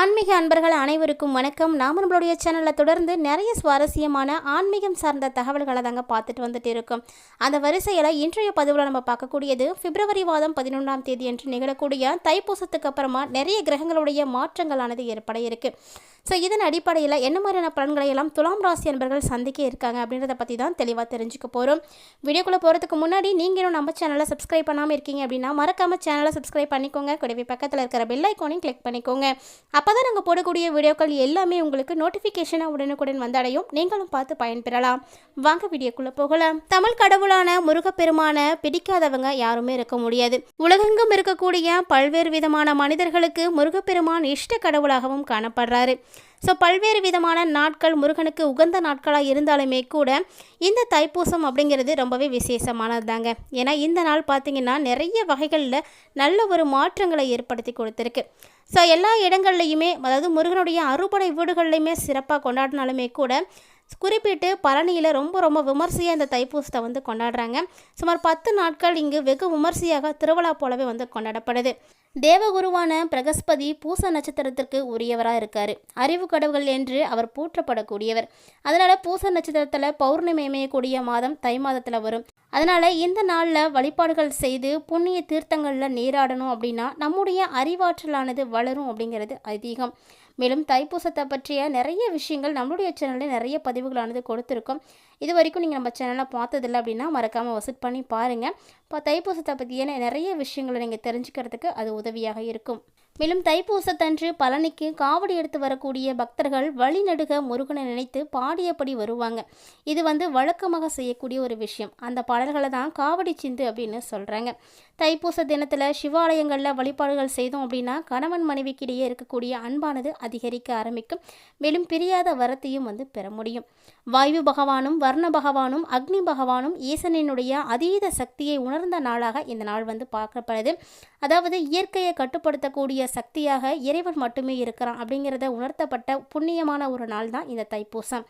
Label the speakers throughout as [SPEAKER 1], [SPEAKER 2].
[SPEAKER 1] ஆன்மீக அன்பர்கள் அனைவருக்கும் வணக்கம். நாம நம்மளுடைய சேனலில் தொடர்ந்து நிறைய சுவாரஸ்யமான ஆன்மீகம் சார்ந்த தகவல்களை தாங்க பார்த்துட்டு வந்துட்டு இருக்கோம். அந்த வரிசையில் இன்றைய பதிவில் நம்ம பார்க்கக்கூடியது பிப்ரவரி மாதம் பதினொன்றாம் தேதி என்று நிகழக்கூடிய தைப்பூசத்துக்கு அப்புறமா நிறைய கிரகங்களுடைய மாற்றங்களானது ஏற்பட இருக்குது ஸோ இதன் அடிப்படையில் என்ன மாதிரியான பலன்களை எல்லாம் துலாம் ராசி அன்பர்கள் சந்திக்க இருக்காங்க அப்படின்றத பற்றி தான் தெளிவாக தெரிஞ்சுக்க போகிறோம் வீடியோக்குள்ளே போகிறதுக்கு முன்னாடி நீங்கள் இன்னும் நம்ம சேனலை சப்ஸ்கிரைப் பண்ணாமல் இருக்கீங்க அப்படின்னா மறக்காம சேனலை சப்ஸ்கிரைப் பண்ணிக்கோங்க. கூடவே பக்கத்தில் இருக்கிற பெல் ஐக்கோனையும் கிளிக் பண்ணிக்கோங்க. அப்போ தான் நாங்கள் போடக்கூடிய வீடியோக்கள் எல்லாமே உங்களுக்கு நோட்டிஃபிகேஷனாக உடனுக்குடன் வந்தடையும். நீங்களும் பார்த்து பயன்பெறலாம். வாங்க வீடியோக்குள்ளே போகலாம். தமிழ் கடவுளான முருகப்பெருமான பிடிக்காதவங்க யாருமே இருக்க முடியாது. உலகெங்கும் இருக்கக்கூடிய பல்வேறு விதமான மனிதர்களுக்கு முருகப்பெருமான் இஷ்ட கடவுளாகவும் காணப்படுறாரு. ஸோ பல்வேறு விதமான நாட்கள் முருகனுக்கு உகந்த நாட்களாக இருந்தாலுமே கூட இந்த தைப்பூசம் அப்படிங்கிறது ரொம்பவே விசேஷமானது தாங்க ஏன்னா இந்த நாள் பார்த்திங்கன்னா நிறைய வகைகளில் நல்ல ஒரு மாற்றங்களை ஏற்படுத்தி கொடுத்துருக்கு. ஸோ எல்லா இடங்கள்லையுமே அதாவது முருகனுடைய அறுபடை வீடுகள்லையுமே சிறப்பாக கொண்டாடினாலுமே கூட குறிப்பிட்டு பழனியில் ரொம்ப ரொம்ப விமர்சையாக இந்த தைப்பூசத்தை வந்து கொண்டாடுறாங்க. சுமார் பத்து நாட்கள் இங்கு வெகு விமர்சையாக திருவிழா போலவே வந்து கொண்டாடப்படுது. தேவகுருவான பிரகஸ்பதி பூச நட்சத்திரத்திற்கு உரியவராக இருக்கார். அறிவு கடவுள் என்று அவர் போற்றப்படக்கூடியவர். அதனால் பூச நட்சத்திரத்தில் பௌர்ணமி அமையக்கூடிய மாதம் தை மாதத்தில் வரும். அதனால் இந்த நாளில் வழிபாடுகள் செய்து புண்ணிய தீர்த்தங்களில் நீராடணும் அப்படின்னா நம்முடைய அறிவாற்றலானது வளரும் அப்படிங்கிறது அதிகம் மேலும் தைப்பூசத்தை பற்றிய நிறைய விஷயங்கள் நம்மளுடைய சேனலில் நிறைய பதிவுகளானது கொடுத்துருக்கோம். இது வரைக்கும் நீங்கள் நம்ம சேனலை பார்த்ததில்ல அப்படின்னா மறக்காமல் விசிட் பண்ணி பாருங்கள் இப்போ தைப்பூசத்தை பற்றியான நிறைய விஷயங்களை நீங்கள் தெரிஞ்சுக்கிறதுக்கு அது உதவியாக இருக்கும். மேலும் தைப்பூசத்தன்று பழனிக்கு காவடி எடுத்து வரக்கூடிய பக்தர்கள் வழிநடுக முருகனை நினைத்து பாடியபடி வருவாங்க. இது வந்து வழக்கமாக செய்யக்கூடிய ஒரு விஷயம். அந்த பாடல்களை தான் காவடி சிந்து அப்படின்னு சொல்கிறாங்க தைப்பூச தினத்தில் சிவாலயங்களில் வழிபாடுகள் செய்தோம் அப்படின்னா கணவன் மனைவிக்கிடையே இருக்கக்கூடிய அன்பானது அதிகரிக்க ஆரம்பிக்கும். மேலும் பிரியாத வரத்தையும் வந்து பெற முடியும். வாயு பகவானும் வர்ண பகவானும் அக்னி பகவானும் ஈசனினுடைய அதீத சக்தியை உணர்ந்த நாளாக இந்த நாள் வந்து பார்க்கப்படுது. அதாவது இயற்கையை கட்டுப்படுத்தக்கூடிய சக்தியாக இறைவன் மட்டுமே இருக்கிறான் அப்படிங்கிறத உணர்த்தப்பட்ட புண்ணியமான ஒரு நாள் தான் இந்த தைப்பூசம்.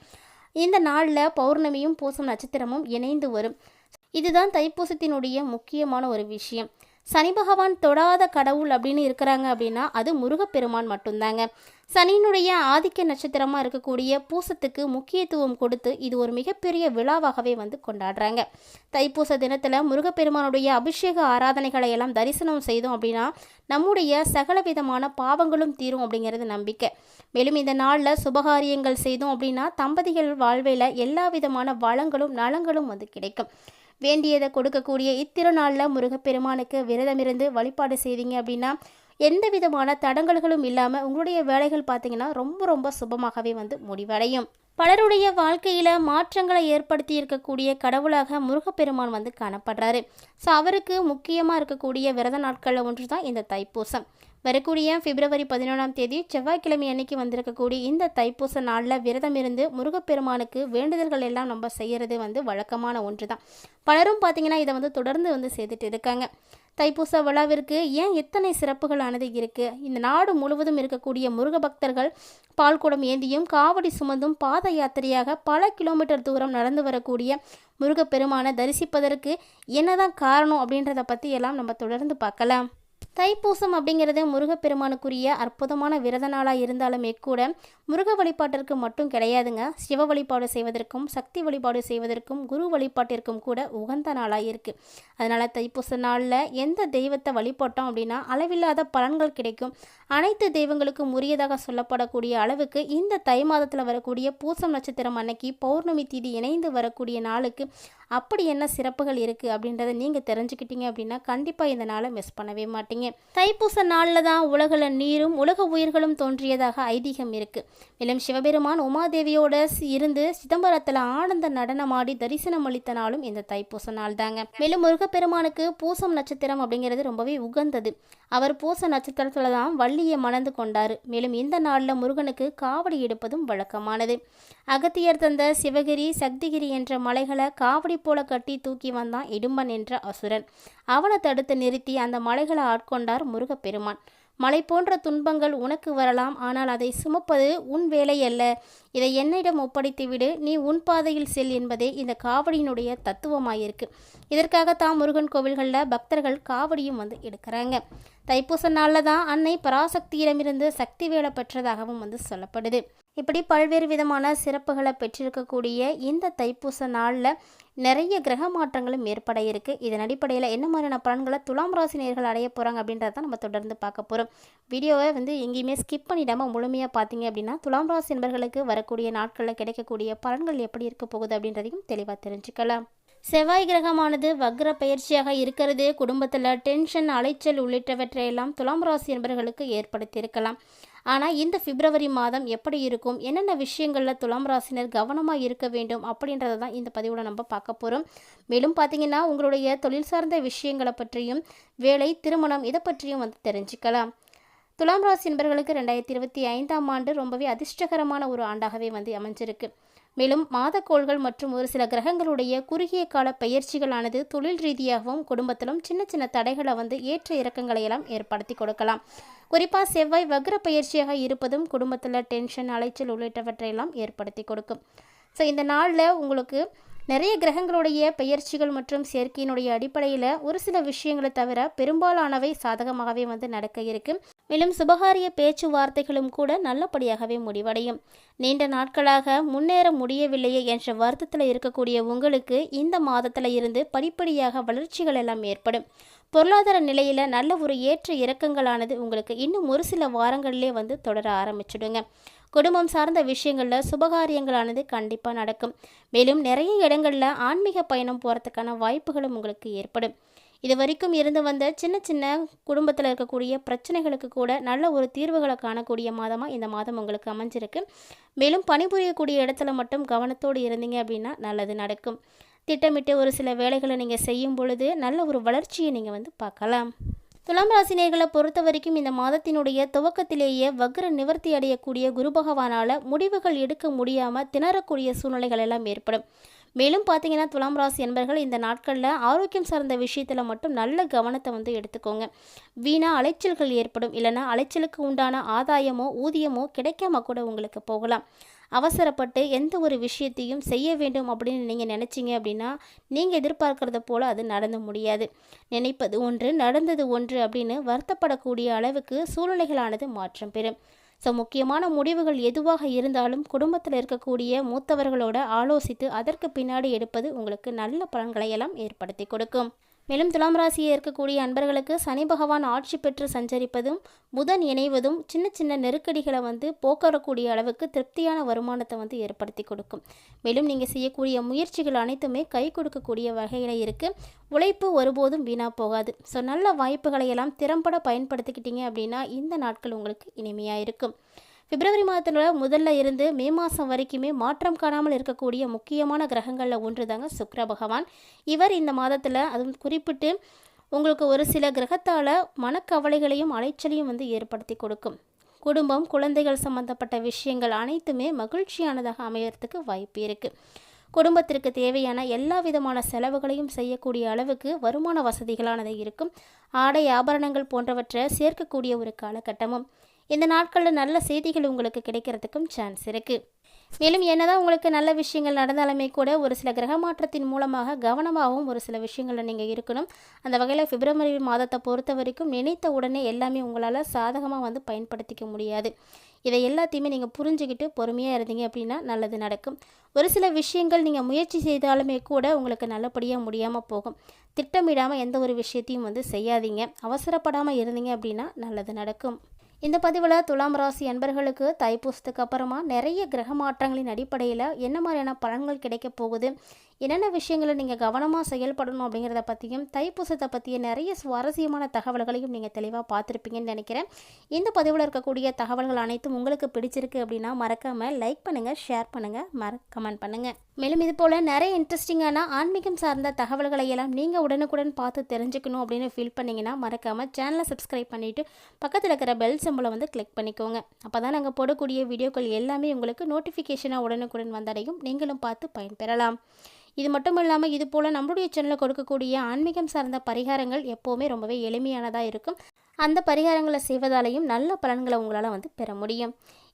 [SPEAKER 1] இந்த நாளில் பௌர்ணமியும் பூசம் நட்சத்திரமும் இணைந்து வரும். இதுதான் தைப்பூசத்தினுடைய முக்கியமான ஒரு விஷயம். சனி பகவான் தொடாத கடவுள் அப்படின்னு இருக்கிறாங்க அப்படின்னா அது முருகப்பெருமான் மட்டும்தாங்க. சனியினுடைய ஆதிக்க நட்சத்திரமாக இருக்கக்கூடிய பூசத்துக்கு முக்கியத்துவம் கொடுத்து இது ஒரு மிகப்பெரிய விழாவாகவே வந்து கொண்டாடுறாங்க. தைப்பூச தினத்தில் முருகப்பெருமானுடைய அபிஷேக ஆராதனைகளை எல்லாம் தரிசனம் செய்தோம் அப்படின்னா நம்முடைய சகல விதமான பாவங்களும் தீரும் அப்படிங்கிறது நம்பிக்கை. மேலும் இந்த நாளில் சுபகாரியங்கள் செய்தோம் அப்படின்னா தம்பதிகள் வாழ்வையில் எல்லா விதமான வளங்களும் நலங்களும் வந்து கிடைக்கும். வேண்டியதை கொடுக்கக்கூடிய இத்திருநாளில் முருகப்பெருமானுக்கு விரதமிருந்து வழிபாடு செய்தீங்க அப்படின்னா எந்த விதமான தடங்கல்களும் இல்லாமல் உங்களுடைய வேலைகள் பார்த்தீங்கன்னா ரொம்ப ரொம்ப சுபமாகவே வந்து முடிவடையும். பலருடைய வாழ்க்கையில் மாற்றங்களை ஏற்படுத்தி இருக்கக்கூடிய கடவுளாக முருகப்பெருமான் வந்து காணப்படுறாரு. ஸோ அவருக்கு முக்கியமாக இருக்கக்கூடிய விரத நாட்களில் ஒன்று தான் இந்த தைப்பூசம். வரக்கூடிய பிப்ரவரி பதினொன்றாம் தேதி செவ்வாய்க்கிழமை அன்னைக்கு வந்திருக்கக்கூடிய இந்த தைப்பூச நாளில் விரதம் இருந்து முருகப்பெருமானுக்கு வேண்டுதல்கள் எல்லாம் நம்ம செய்கிறது வந்து வழக்கமான ஒன்று தான் பலரும் பார்த்திங்கன்னா இதை வந்து தொடர்ந்து வந்து செய்துட்டு இருக்காங்க. தைப்பூச விழாவிற்கு ஏன் எத்தனை சிறப்புகளானது இருக்குது இந்த நாடு முழுவதும் இருக்கக்கூடிய முருக பக்தர்கள் பால்குடம் ஏந்தியும் காவடி சுமந்தும் பாத யாத்திரையாக பல கிலோமீட்டர் தூரம் நடந்து வரக்கூடிய முருகப்பெருமானை தரிசிப்பதற்கு என்னதான் காரணம் அப்படின்றத பற்றி எல்லாம் நம்ம தொடர்ந்து பார்க்கலாம். தைப்பூசம் அப்படிங்கிறது முருகப்பெருமானுக்குரிய அற்புதமான விரத நாளாக இருந்தாலுமே கூட முருக வழிபாட்டிற்கு மட்டும் கிடையாதுங்க. சிவ வழிபாடு செய்வதற்கும் சக்தி வழிபாடு செய்வதற்கும் குரு வழிபாட்டிற்கும் கூட உகந்த நாளாக இருக்குது அதனால் தைப்பூச நாளில் எந்த தெய்வத்தை வழிபட்டோம் அப்படின்னா அளவில்லாத பலன்கள் கிடைக்கும். அனைத்து தெய்வங்களுக்கும் உரியதாக சொல்லப்படக்கூடிய அளவுக்கு இந்த தை மாதத்தில் வரக்கூடிய பூசம் நட்சத்திரம் அன்னைக்கு பௌர்ணமி தீதி இணைந்து வரக்கூடிய நாளுக்கு அப்படி என்ன சிறப்புகள் இருக்குது அப்படின்றத நீங்கள் தெரிஞ்சுக்கிட்டீங்க அப்படின்னா கண்டிப்பாக இந்த நாளை மிஸ் பண்ணவே மாட்டீங்க. தைப்பூச நாளில் தான் உலகில் நீரும் உலக உயிர்களும் தோன்றியதாக ஐதீகம் இருக்குது மேலும் சிவபெருமான் உமாதேவியோட இருந்து சிதம்பரத்தில் ஆனந்த நடனமாடி தரிசனம் அளித்த நாளும் இந்த தைப்பூச நாள் தாங்க மேலும் முருகப்பெருமானுக்கு பூசம் நட்சத்திரம் அப்படிங்கிறது ரொம்பவே உகந்தது. அவர் பூச நட்சத்திரத்தில் தான் வள்ளியை மணந்து கொண்டார். மேலும் இந்த நாளில் முருகனுக்கு காவடி எடுப்பதும் வழக்கமானது. அகத்தியர் தந்த சிவகிரி சக்திகிரி என்ற மலைகளை காவடி போல கட்டி தூக்கி வந்தான் இடும்பன் என்ற அசுரன். அவனை தடுத்து நிறுத்தி அந்த மலைகளை ஆட்கொண்டு கொண்டார் முருகப்பெருமான். மலை போன்ற துன்பங்கள் உனக்கு வரலாம் ஆனால் அதை சுமப்பது உன் வேலை அல்ல. இதை என்னிடம் ஒப்படைத்து விடு நீ உன் பாதையில் செல் என்பதே இந்த காவடியினுடைய தத்துவமாயிருக்கு. இதற்காக தான் முருகன் கோவில்களில் பக்தர்கள் காவடியும் வந்து எடுக்கிறாங்க. தைப்பூச நாளில் தான் அன்னை பராசக்தியிடமிருந்து சக்தி வேலை பெற்றதாகவும் வந்து சொல்லப்படுது. இப்படி பல்வேறு விதமான சிறப்புகளை பெற்றிருக்கக்கூடிய இந்த தைப்பூச நாளில் நிறைய கிரக மாற்றங்களும் ஏற்பட இருக்குது இதன் அடிப்படையில் என்ன மாதிரியான பலன்களை துலாம் ராசி நேர்கள் அடைய போகிறாங்க அப்படின்றத நம்ம தொடர்ந்து பார்க்க போகிறோம் வீடியோவை வந்து எங்கேயுமே ஸ்கிப் பண்ணிடாமல் முழுமையாக பார்த்தீங்க அப்படின்னா துலாம் ராசி நண்பர்களுக்கு வரக்கூடிய நாட்களில் கிடைக்கக்கூடிய பலன்கள் எப்படி இருக்க போகுது அப்படின்றதையும் தெளிவாக தெரிஞ்சுக்கலாம். செவ்வாய் கிரகமானது வக்ர பயிற்சியாக இருக்கிறது. குடும்பத்தில் டென்ஷன் அலைச்சல் உள்ளிட்டவற்றையெல்லாம் துலாம் ராசி என்பர்களுக்கு ஏற்படுத்தியிருக்கலாம் ஆனால் இந்த பிப்ரவரி மாதம் எப்படி இருக்கும்? என்னென்ன விஷயங்களில் துலாம் ராசினர் கவனமாக இருக்க வேண்டும்? அப்படின்றத தான் இந்த பதிவில் நம்ம பார்க்க போகிறோம் மேலும் பார்த்தீங்கன்னா உங்களுடைய தொழில் சார்ந்த விஷயங்களை பற்றியும் வேலை திருமணம் இதை பற்றியும் வந்து தெரிஞ்சுக்கலாம். துலாம் ராசி என்பவர்களுக்கு ரெண்டாயிரத்தி இருபத்தி ஐந்தாம் ஆண்டு ரொம்பவே அதிர்ஷ்டகரமான ஒரு ஆண்டாகவே வந்து அமைஞ்சிருக்கு. மேலும் மாதக்கோள்கள் மற்றும் ஒரு சில கிரகங்களுடைய குறுகிய கால பயிற்சிகளானது தொழில் ரீதியாகவும் குடும்பத்திலும் சின்ன சின்ன தடைகளை வந்து ஏற்ற இறக்கங்களை எல்லாம் ஏற்படுத்தி கொடுக்கலாம். குறிப்பாக செவ்வாய் வக்ர பயிற்சியாக இருப்பதும் குடும்பத்தில் டென்ஷன் அலைச்சல் உள்ளிட்டவற்றையெல்லாம் ஏற்படுத்தி கொடுக்கும். ஸோ இந்த நாளில் உங்களுக்கு நிறைய கிரகங்களுடைய பெயர்ச்சிகள் மற்றும் சேர்க்கையினுடைய அடிப்படையில் ஒரு சில விஷயங்களை தவிர பெரும்பாலானவை சாதகமாகவே வந்து நடக்க இருக்கு. மேலும் சுபகாரிய பேச்சுவார்த்தைகளும் கூட நல்லபடியாகவே முடிவடையும். நீண்ட நாட்களாக முன்னேற முடியவில்லையே என்ற வருத்தத்தில் இருக்கக்கூடிய உங்களுக்கு இந்த மாதத்தில் இருந்து படிப்படியாக வளர்ச்சிகள் எல்லாம் ஏற்படும். பொருளாதார நிலையில் நல்ல ஒரு ஏற்ற இறக்கங்களானது உங்களுக்கு இன்னும் ஒரு சில வாரங்களிலே வந்து தொடர ஆரம்பிச்சிடுங்க. குடும்பம் சார்ந்த விஷயங்களில் சுபகாரியங்களானது கண்டிப்பாக நடக்கும். மேலும் நிறைய இடங்களில் ஆன்மீக பயணம் போகிறதுக்கான வாய்ப்புகளும் உங்களுக்கு ஏற்படும். இது வரைக்கும் இருந்து வந்த சின்ன சின்ன குடும்பத்தில் இருக்கக்கூடிய பிரச்சனைகளுக்கு கூட நல்ல ஒரு தீர்வுகளை காணக்கூடிய மாதமாக இந்த மாதம் உங்களுக்கு அமைஞ்சிருக்கு. மேலும் பணிபுரியக்கூடிய இடத்துல மட்டும் கவனத்தோடு இருந்தீங்க அப்படின்னா நல்லது நடக்கும். திட்டமிட்டு ஒரு சில வேலைகளை நீங்கள் செய்யும் பொழுது நல்ல ஒரு வளர்ச்சியை நீங்கள் வந்து பார்க்கலாம். துலாம் ராசினியர்களை பொறுத்த வரைக்கும் இந்த மாதத்தினுடைய துவக்கத்திலேயே வக்ர நிவர்த்தி அடையக்கூடிய குரு பகவானால் முடிவுகள் எடுக்க முடியாமல் திணறக்கூடிய சூழ்நிலைகள் எல்லாம் ஏற்படும். மேலும் பார்த்தீங்கன்னா துலாம் ராசி என்பர்கள் இந்த நாட்களில் ஆரோக்கியம் சார்ந்த விஷயத்தில் மட்டும் நல்ல கவனத்தை வந்து எடுத்துக்கோங்க. வீணா அலைச்சல்கள் ஏற்படும். இல்லைன்னா அலைச்சலுக்கு உண்டான ஆதாயமோ ஊதியமோ கிடைக்காம கூட உங்களுக்கு போகலாம். அவசரப்பட்டு எந்த ஒரு விஷயத்தையும் செய்ய வேண்டும் அப்படின்னு நீங்கள் நினச்சிங்க அப்படின்னா நீங்கள் எதிர்பார்க்கறத போல் அது நடந்து முடியாது. நினைப்பது ஒன்று நடந்தது ஒன்று அப்படின்னு வருத்தப்படக்கூடிய அளவுக்கு சூழ்நிலைகளானது மாற்றம் பெறும். ஸோ முக்கியமான முடிவுகள் எதுவாக இருந்தாலும் குடும்பத்தில் இருக்கக்கூடிய மூத்தவர்களோட ஆலோசித்து அதற்கு பின்னாடி எடுப்பது உங்களுக்கு நல்ல பலன்களை எல்லாம் ஏற்படுத்தி கொடுக்கும். மேலும் துலாம் ராசியை இருக்கக்கூடிய அன்பர்களுக்கு சனி பகவான் ஆட்சி பெற்று சஞ்சரிப்பதும் புதன் இணைவதும் சின்ன சின்ன நெருக்கடிகளை வந்து போக்கறக்கூடிய அளவுக்கு திருப்தியான வருமானத்தை வந்து ஏற்படுத்தி கொடுக்கும். மேலும் நீங்கள் செய்யக்கூடிய முயற்சிகள் அனைத்துமே கை கொடுக்கக்கூடிய வகையில் இருக்குது உழைப்பு ஒருபோதும் வீணாக போகாது. ஸோ நல்ல வாய்ப்புகளை எல்லாம் திறம்பட பயன்படுத்திக்கிட்டீங்க அப்படின்னா இந்த நாட்கள் உங்களுக்கு இனிமையாக இருக்கும். பிப்ரவரி மாதத்தில் முதல்ல இருந்து மே மாதம் வரைக்குமே மாற்றம் காணாமல் இருக்கக்கூடிய முக்கியமான கிரகங்களில் ஒன்று தாங்க சுக்ர பகவான். இவர் இந்த மாதத்தில் அதுவும் குறிப்பிட்டு உங்களுக்கு ஒரு சில கிரகத்தால் மனக்கவலைகளையும் அலைச்சலையும் வந்து ஏற்படுத்தி கொடுக்கும். குடும்பம் குழந்தைகள் சம்பந்தப்பட்ட விஷயங்கள் அனைத்துமே மகிழ்ச்சியானதாக அமையறதுக்கு வாய்ப்பு இருக்குது குடும்பத்திற்கு தேவையான எல்லா விதமான செலவுகளையும் செய்யக்கூடிய அளவுக்கு வருமான வசதிகளானது இருக்கும். ஆடை ஆபரணங்கள் போன்றவற்றை சேர்க்கக்கூடிய ஒரு காலகட்டமும் இந்த நாட்களில் நல்ல செய்திகள் உங்களுக்கு கிடைக்கிறதுக்கும் சான்ஸ் இருக்குது மேலும் என்னதான் உங்களுக்கு நல்ல விஷயங்கள் நடந்தாலுமே கூட ஒரு சில கிரக மாற்றத்தின் மூலமாக கவனமாகவும் ஒரு சில விஷயங்களில் நீங்கள் இருக்கணும். அந்த வகையில் பிப்ரவரி மாதத்தை பொறுத்த வரைக்கும் நினைத்த உடனே எல்லாமே உங்களால் சாதகமாக வந்து பயன்படுத்திக்க முடியாது. இதை எல்லாத்தையுமே நீங்கள் புரிஞ்சுக்கிட்டு பொறுமையாக இருந்தீங்க அப்படின்னா நல்லது நடக்கும். ஒரு சில விஷயங்கள் நீங்கள் முயற்சி செய்தாலுமே கூட உங்களுக்கு நல்லபடியாக முடியாமல் போகும். திட்டமிடாமல் எந்த ஒரு விஷயத்தையும் வந்து செய்யாதீங்க. அவசரப்படாமல் இருந்தீங்க அப்படின்னா நல்லது நடக்கும். இந்த பதிவில் துலாம் ராசி அன்பர்களுக்கு தைப்பூசத்துக்கு அப்புறமா நிறைய கிரக மாற்றங்களின் அடிப்படையில் என்ன மாதிரியான பலன்கள் கிடைக்க போகுது? என்னென்ன விஷயங்களை நீங்கள் கவனமாக செயல்படணும் அப்படிங்கிறத பற்றியும் தைப்பூசத்தை பற்றிய நிறைய சுவாரஸ்யமான தகவல்களையும் நீங்கள் தெளிவாக பார்த்துருப்பீங்கன்னு நினைக்கிறேன். இந்த பதிவில் இருக்கக்கூடிய தகவல்கள் அனைத்தும் உங்களுக்கு பிடிச்சிருக்கு அப்படின்னா மறக்காமல் லைக் பண்ணுங்கள் ஷேர் பண்ணுங்கள் மற கமெண்ட் பண்ணுங்கள் மேலும் இது போல் நிறைய இன்ட்ரெஸ்டிங்கான ஆன்மீகம் சார்ந்த தகவல்களை எல்லாம் நீங்கள் உடனுக்குடன் பார்த்து தெரிஞ்சுக்கணும் அப்படின்னு ஃபீல் பண்ணிங்கன்னா மறக்காமல் சேனலை சப்ஸ்கிரைப் பண்ணிவிட்டு பக்கத்தில் இருக்கிற பெல் சிம்பிளை வந்து கிளிக் பண்ணிக்கோங்க. அப்போ தான் நாங்கள் போடக்கூடிய வீடியோக்கள் எல்லாமே உங்களுக்கு நோட்டிஃபிகேஷனாக உடனுக்குடன் வந்தடையும். நீங்களும் பார்த்து பயன்பெறலாம். இது மட்டும் இல்லாமல் இது போல் நம்மளுடைய சேனலில் கொடுக்கக்கூடிய ஆன்மீகம் சார்ந்த பரிகாரங்கள் எப்போவுமே ரொம்பவே எளிமையானதாக இருக்கும். அந்த பரிகாரங்களை செய்வதாலையும் நல்ல பலன்களை உங்களால் வந்து பெற முடியும்.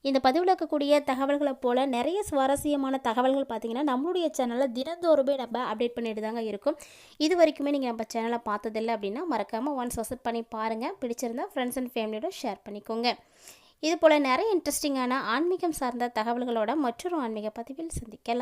[SPEAKER 1] இந்த பதிவில் இருக்கக்கூடிய தகவல்களை போல் நிறைய சுவாரஸ்யமான தகவல்கள் பார்த்திங்கன்னா நம்மளுடைய சேனலில் தினந்தோறுமே நம்ம அப்டேட் பண்ணிட்டு தாங்க இருக்கும். இது வரைக்குமே நீங்கள் நம்ம சேனலை பார்த்ததில்ல அப்படின்னா மறக்காமல் ஒன்ஸ் வசட் பண்ணி பாருங்கள் பிடிச்சிருந்தா ஃப்ரெண்ட்ஸ் அண்ட் ஃபேமிலியோட ஷேர் பண்ணிக்கோங்க. இது போல் நிறைய இன்ட்ரெஸ்டிங்கான ஆன்மீகம் சார்ந்த தகவல்களோட மற்றொரு ஆன்மீக பதிவில் சந்திக்கலாம்.